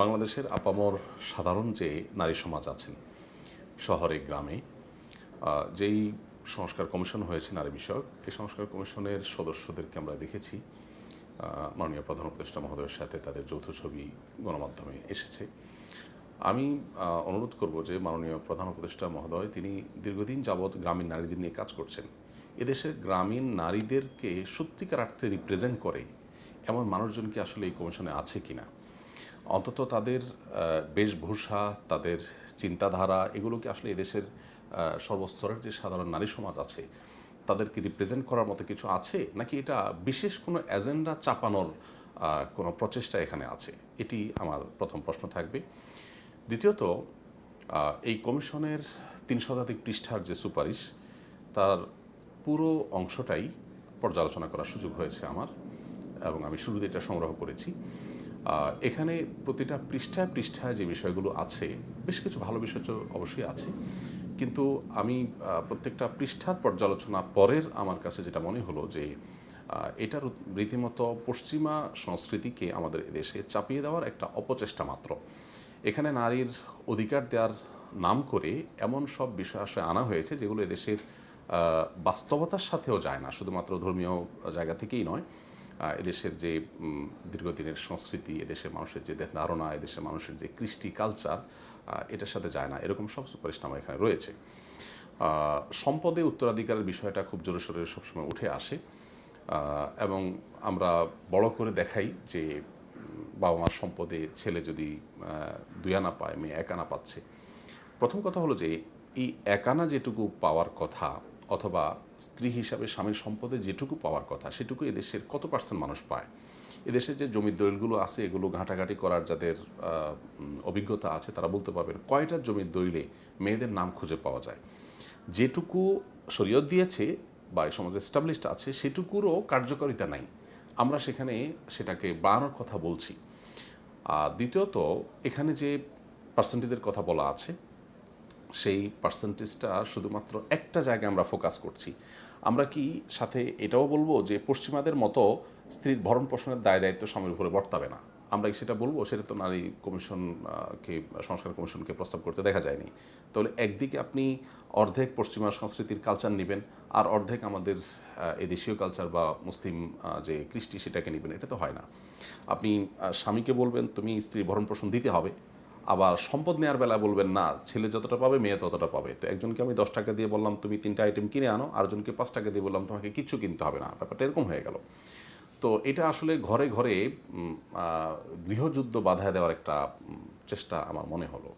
বাংলাদেশের আপামর সাধারণ যে নারী সমাজ আছেন, শহরে, গ্রামে যেই সংস্কার কমিশন হয়েছে নারী বিষয়ক, এই সংস্কার কমিশনের সদস্যদেরকে আমরা দেখেছি। মাননীয় প্রধান উপদেষ্টা মহোদয়ের সাথে তাদের যৌথ ছবি গণমাধ্যমে এসেছে। আমি অনুরোধ করব যে মাননীয় প্রধান উপদেষ্টা মহোদয়, তিনি দীর্ঘদিন যাবৎ গ্রামীণ নারীদের নিয়ে কাজ করছেন। এদেশের গ্রামীণ নারীদেরকে সত্যিকার অর্থে রিপ্রেজেন্ট করে এমন মানুষজন কি আসলে এই কমিশনে আছে কিনা? অন্তত তাদের বেশভূষা, তাদের চিন্তাধারা এগুলোকে আসলে এদেশের সর্বস্তরের যে সাধারণ নারী সমাজ আছে, তাদেরকে রিপ্রেজেন্ট করার মতো কিছু আছে? নাকি এটা বিশেষ কোনো এজেন্ডা চাপানোর কোনো প্রচেষ্টা এখানে আছে? এটি আমার প্রথম প্রশ্ন থাকবে। দ্বিতীয়ত এই কমিশনের তিন শতাধিক পৃষ্ঠার যে সুপারিশ, তার পুরো অংশটাই পর্যালোচনা করার সুযোগ হয়েছে আমার, এবং আমি শুরুতে এটা সংগ্রহ করেছি। এখানে প্রতিটা পৃষ্ঠায় পৃষ্ঠায় যে বিষয়গুলো আছে, বেশ কিছু ভালো বিষয় তো অবশ্যই আছে, কিন্তু আমি প্রত্যেকটা পৃষ্ঠার পর্যালোচনা পরের আমার কাছে যেটা মনে হলো যে এটার রীতিমতো পশ্চিমা সংস্কৃতিকে আমাদের দেশে চাপিয়ে দেওয়ার একটা অপচেষ্টা মাত্র। এখানে নারীর অধিকার দেওয়ার নাম করে এমন সব বিষয় আসলে আনা হয়েছে যেগুলো এদেশের বাস্তবতার সাথেও যায় না, শুধুমাত্র ধর্মীয় জায়গা থেকেই নয়। এদেশের যে দীর্ঘদিনের সংস্কৃতি, এদেশের মানুষের যে ধারণা, এদেশের মানুষের যে কৃষ্টি কালচার এটার সাথে যায় না। এরকম সব সুপারিশনামা এখানে রয়েছে। সম্পদে উত্তরাধিকারের বিষয়টা খুব জোরে সবসময় উঠে আসে। এবং আমরা বড় করে দেখাই যে বাবা মার সম্পদে ছেলে যদি দুই আনা পায়, মেয়ে এক আনা পাচ্ছে। প্রথম কথা হলো যে, এই একানা যেটুকু পাওয়ার কথা অথবা স্ত্রী হিসাবে স্বামীর সম্পদে যেটুকু পাওয়ার কথা, সেটুকু এদেশের কত পার্সেন্ট মানুষ পায়? এদেশের যে জমির দলিলগুলো আছে, এগুলো ঘাঁটাঘাঁটি করার যাদের অভিজ্ঞতা আছে, তারা বলতে পারবেন কয়টা জমির দলিলে মেয়েদের নাম খুঁজে পাওয়া যায়। যেটুকু শরীয়ত দিয়েছে বা এই সমাজে এস্টাবলিশড আছে, সেটুকুরও কার্যকারিতা নাই। আমরা সেখানে সেটাকে বাড়ানোর কথা বলছি। আর দ্বিতীয়ত, এখানে যে পার্সেন্টেজের কথা বলা আছে সেই পার্সেন্টেজটা শুধুমাত্র একটা জায়গায় আমরা ফোকাস করছি। আমরা কি সাথে এটাও বলব যে পশ্চিমাদের মতো স্ত্রীর ভরণ পোষণের দায় দায়িত্ব স্বামীর উপরে বর্তাবে না। আমরা সেটা বলব? সেটা তো নারী কমিশন আহ, সংস্কার কমিশনকে প্রস্তাব করতে দেখা যায়নি। তাহলে একদিকে আপনি অর্ধেক পশ্চিমা সংস্কৃতির কালচার নেবেন আর অর্ধেক আমাদের আহ, এই দেশীয় কালচার বা মুসলিম যে কৃষ্টি সেটাকে নেবেন। এটা তো হয় না। আপনি স্বামীকে বলবেন তুমি স্ত্রী ভরণ পোষণ দিতে হবে। আবার সম্পদ নেওয়ার বেলা বলবেন, না, ছেলে যতটা পাবে, মেয়ে ততটা পাবে। তো একজনকে আমি দশ টাকা দিয়ে বললাম, তুমি তিনটা আইটেম কিনে আনো। আরেকজনকে পাঁচ টাকা দিয়ে বললাম, তোমাকে কিচ্ছু কিনতে হবে না। ব্যাপারটা এরকম হয়ে গেল। তো এটা আসলে ঘরে ঘরে গৃহযুদ্ধ বাধা দেওয়ার একটা চেষ্টা আমার মনে হলো।